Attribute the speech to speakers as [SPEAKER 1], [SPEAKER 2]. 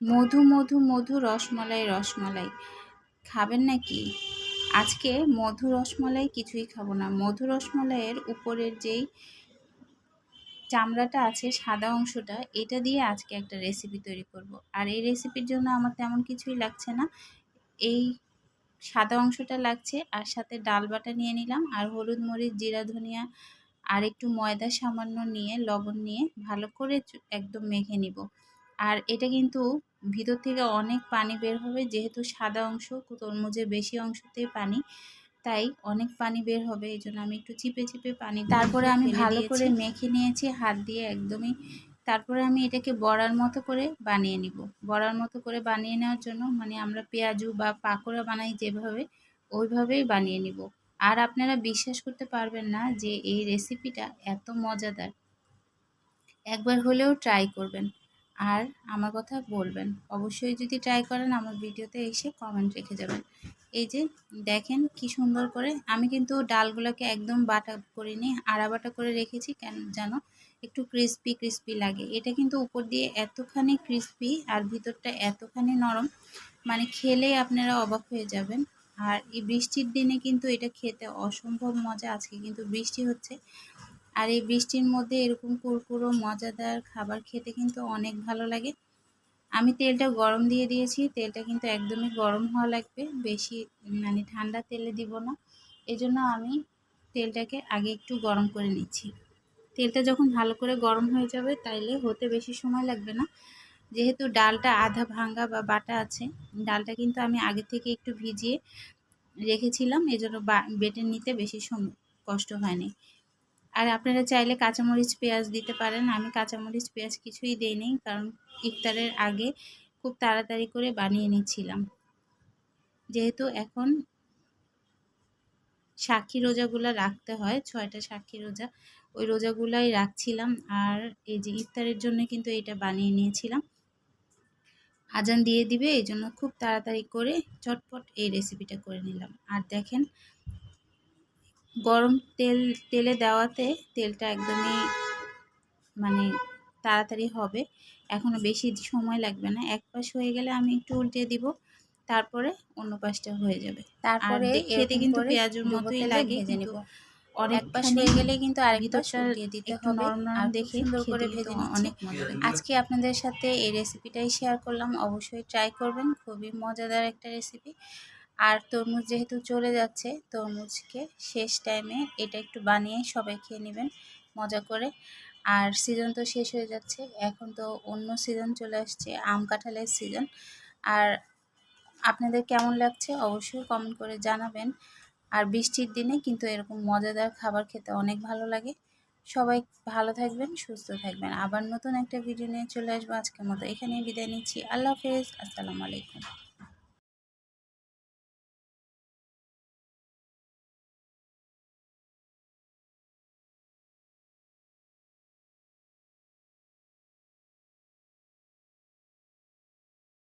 [SPEAKER 1] মধু মধু মধু, রসমালাই রসমালাই। খাবেন নাকি? আজকে মধু, রসমালাই কিছুই খাব না। মধু, রসমালাইয়ের উপরের যেই চামড়াটা আছে, সাদা অংশটা, এটা দিয়ে আজকে একটা রেসিপি তৈরি করব। আর এই রেসিপির জন্য আমার তেমন কিছুই লাগছে না। এই সাদা অংশটা লাগছে, আর সাথে ডাল বাটা নিয়ে নিলাম, আর হলুদ, মরিচ, জিরা, ধনিয়া, আর একটু ময়দা সামান্য নিয়ে, লবণ নিয়ে ভালো করে একদম মেখে নিব। আর এটা কিন্তু ভিতর থেকে অনেক পানি বের হবে যেহেতু সাদা অংশ তরমুজের বেশি অংশতেই পানি তাই অনেক পানি বের হবে এই জন্য আমি একটু চিপে চিপে পানি তারপরে আমি ভালো করে মেখে নিয়েছি হাত দিয়ে একদমই। তারপরে আমি এটাকে বড়ার মতো করে বানিয়ে নিব। বড়ার মতো করে বানিয়ে নেওয়ার জন্য মানে আমরা পেঁয়াজু বা পাকোড়া বানাই যেভাবে ওইভাবেই বানিয়ে নিব। আর আপনারা বিশ্বাস করতে পারবেন না যে এই রেসিপিটা এত মজাদার। একবার হলেও ট্রাই করবেন। আর আমার কথা বলবেন। অবশ্যই যদি ট্রাই করেন, আমার ভিডিওতে এসে কমেন্ট রেখে যাবেন। এই যে দেখেন কি সুন্দর করে আমি কিন্তু ডালগুলোকে একদম বাটা করিনি আড়া বাটা করে রেখেছি, কেন জানো? একটু ক্রিস্পি ক্রিস্পি লাগে। এটা কিন্তু উপর দিয়ে এতখানি ক্রিস্পি আর ভিতরটা এতখানি নরম মানে খেলেই আপনারা অবাক হয়ে যাবেন। আর এই বৃষ্টির দিনে কিন্তু এটা খেতে অসম্ভব মজা। আজকে কিন্তু বৃষ্টি হচ্ছে। আর এই বৃষ্টির মধ্যে এরকম কুরকুরো, মজাদার খাবার খেতে কিন্তু অনেক ভালো লাগে। আমি তেলটা গরম দিয়ে দিয়েছি। তেলটা কিন্তু একদমই গরম হওয়া লাগবে। বেশি মানে ঠান্ডা তেলে দিব না। এজন্য আমি তেলটাকে আগে একটু গরম করে নিচ্ছি। তেলটা যখন ভালো করে গরম হয়ে যাবে, তাইলে হতে বেশি সময় লাগবে না। যেহেতু ডালটা আধা ভাঙ্গা বা বাটা আছে, ডালটা কিন্তু আমি আগে থেকে একটু ভিজিয়ে রেখেছিলাম। এজন্য বেটে নিতে বেশি কষ্ট হয়নি। আর আপনারা চাইলে কাঁচামরিচ পেঁয়াজ দিতে পারেন। আমি কাঁচামরিচ পেঁয়াজ কিছুই দিইনি, কারণ ইফতারের আগে খুব তাড়াতাড়ি করে বানিয়ে নিচ্ছিলাম। যেহেতু এখন সাক্ষী রোজাগুলো রাখতে হয়, ছয়টা সাক্ষী রোজা, ওই রোজাগুলাই রাখছিলাম। আর এই যে ইফতারের জন্য কিন্তু এটা বানিয়ে নিয়েছিলাম। আজান দিয়ে দিবে এই জন্য খুব তাড়াতাড়ি করে চটপট এই রেসিপিটা করে নিলাম। আর দেখেন গরম তেল তেলে দেওয়াতে তেলটা একদমই মানে তাড়াতাড়ি হবে। এখনও বেশি সময় লাগবে না। এক পাশ হয়ে গেলে আমি একটু উল্টে দিব তারপরে অন্য পাশটা হয়ে যাবে। তারপরে খেতে কিন্তু পেঁয়াজের মতোই লাগে কিন্তু অনেক পাশ হয়ে গেলে কিন্তু আর ভিতরটা দিতে হবে। নরম নরম দেখে সুন্দর করে ভেজে অনেক মজা আজকে আপনাদের সাথে এই রেসিপিটাই শেয়ার করলাম। অবশ্যই ট্রাই করবেন। খুবই মজাদার একটা রেসিপি আর তরমুজ যেহেতু চলে যাচ্ছে, তরমুজকে শেষ টাইমে এটা একটু বানিয়ে সবাই খেয়ে নেবেন, মজা করে। আর সিজন তো শেষ হয়ে যাচ্ছে, এখন তো অন্য সিজন চলে আসছে, আম কাঁঠালের সিজন আর আপনাদের কেমন লাগছে অবশ্যই কমেন্ট করে জানাবেন। আর বৃষ্টির দিনে কিন্তু এরকম মজাদার খাবার খেতে অনেক ভালো লাগে। সবাই ভালো থাকবেন, সুস্থ থাকবেন। আবার নতুন একটা ভিডিও নিয়ে চলে আসব আজকের মতো। এখানেই বিদায় নিচ্ছি। আল্লাহ হাফেজ। আসসালামু আলাইকুম।